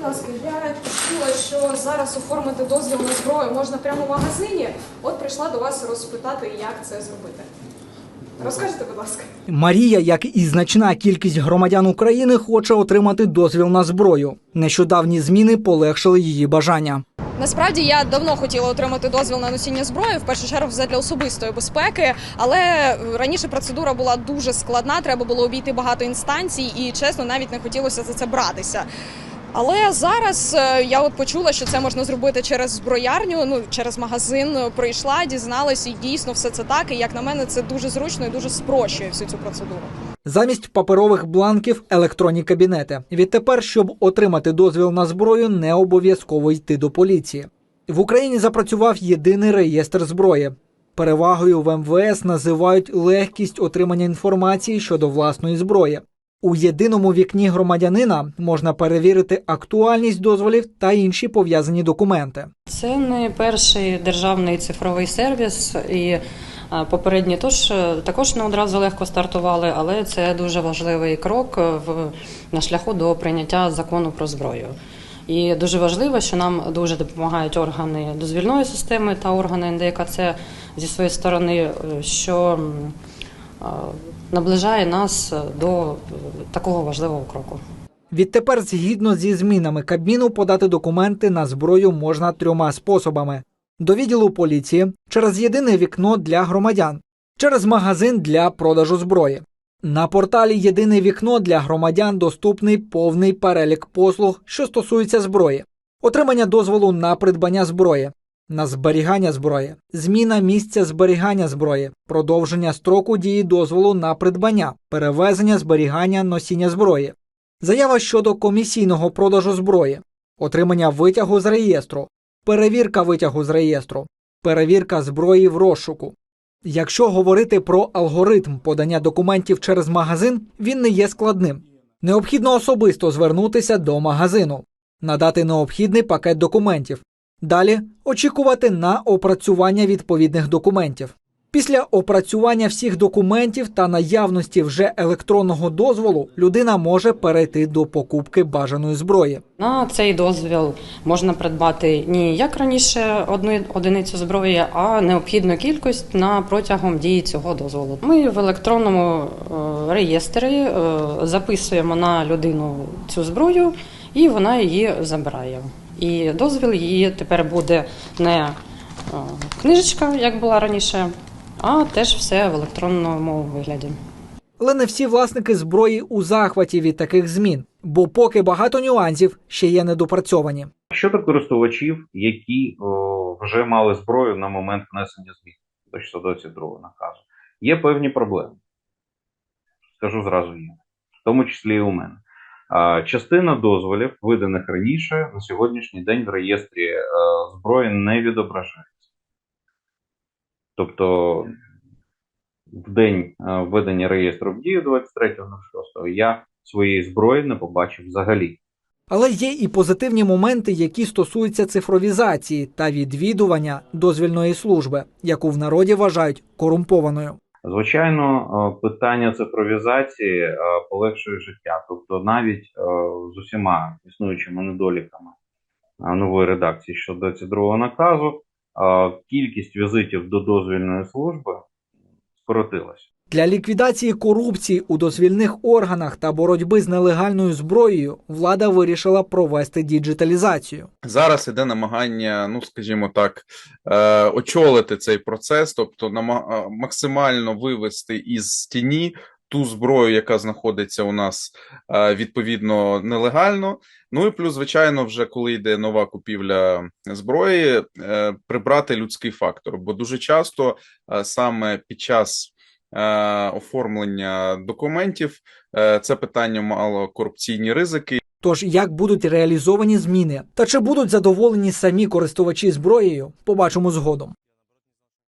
будь ласка, я чула, що зараз оформити дозвіл на зброю можна прямо в магазині. От прийшла до вас розпитати, як це зробити. Розкажете, будь ласка. Марія, як і значна кількість громадян України, хоче отримати дозвіл на зброю. Нещодавні зміни полегшили її бажання. Насправді я давно хотіла отримати дозвіл на носіння зброї, в першу чергу для особистої безпеки. Але раніше процедура була дуже складна, треба було обійти багато інстанцій, і чесно, навіть не хотілося за це братися. Але зараз е, я от почула, що це можна зробити через зброярню, ну через магазин. Прийшла, дізналась, і дійсно все це так. І як на мене, це дуже зручно і дуже спрощує всю цю процедуру. Замість паперових бланків електронні кабінети. Відтепер, щоб отримати дозвіл на зброю, не обов'язково йти до поліції. В Україні запрацював єдиний реєстр зброї. Перевагою в МВС називають легкість отримання інформації щодо власної зброї. У єдиному вікні громадянина можна перевірити актуальність дозволів та інші пов'язані документи. Це не перший державний цифровий сервіс, і е, попередні тож е, також не одразу легко стартували, але це дуже важливий крок в на шляху до прийняття закону про зброю. І дуже важливо, що нам дуже допомагають органи дозвільної системи та органи НДКЦ зі своєї сторони, е, що е, наближає нас до е, такого важливого кроку. Відтепер, згідно зі змінами Кабміну, подати документи на зброю можна трьома способами: до відділу поліції, через єдине вікно для громадян, через магазин для продажу зброї. На порталі Єдине вікно для громадян доступний повний перелік послуг, що стосуються зброї, отримання дозволу на придбання зброї, на зберігання зброї, зміна місця зберігання зброї, продовження строку дії дозволу на придбання, перевезення зберігання носіння зброї, Заява щодо комісійного продажу зброї, отримання витягу з реєстру, перевірка витягу з реєстру, перевірка зброї в розшуку. Якщо говорити про алгоритм подання документів через магазин, він не є складним. Необхідно особисто звернутися до магазину, надати необхідний пакет документів. Далі очікувати на опрацювання відповідних документів. Після опрацювання всіх документів та наявності вже електронного дозволу людина може перейти до покупки бажаної зброї. На цей дозвіл можна придбати не як раніше одну одиницю зброї, а необхідну кількість на протягом дії цього дозволу. Ми в електронному е, реєстрі е, записуємо на людину цю зброю, і вона її забирає. І дозвіл її тепер буде не е, книжечка, як була раніше, а теж все в електронному вигляді. Але не всі власники зброї у захваті від таких змін, бо поки багато нюансів ще є недопрацьовані. Щодо користувачів, які о, вже мали зброю на момент внесення змін до 622 наказу, є певні проблеми. Скажу зразу є, в тому числі і у мене. А, частина дозволів, виданих раніше, на сьогоднішній день в реєстрі е, зброї не відображається. Тобто, в день е, введення реєстру в дію 23.06 я своєї зброї не побачив взагалі. Але є і позитивні моменти, які стосуються цифровізації та відвідування дозвільної служби, яку в народі вважають корумпованою. Звичайно, е, питання цифровізації е, полегшує життя. Тобто, навіть з усіма існуючими недоліками нової редакції щодо цього другого наказу, кількість візитів до дозвільної служби скоротилася. Для ліквідації корупції у дозвільних органах та боротьби з нелегальною зброєю влада вирішила провести діджиталізацію. Зараз іде намагання, ну скажімо так, е, очолити цей процес, тобто е, максимально вивести із тіні ту зброю, яка знаходиться у нас е, відповідно нелегально. Ну і плюс, звичайно, вже коли йде нова купівля зброї, е, прибрати людський фактор, бо дуже часто е, саме під час оформлення документів це питання мало корупційні ризики. Тож як будуть реалізовані зміни та чи будуть задоволені самі користувачі зброєю, побачимо згодом.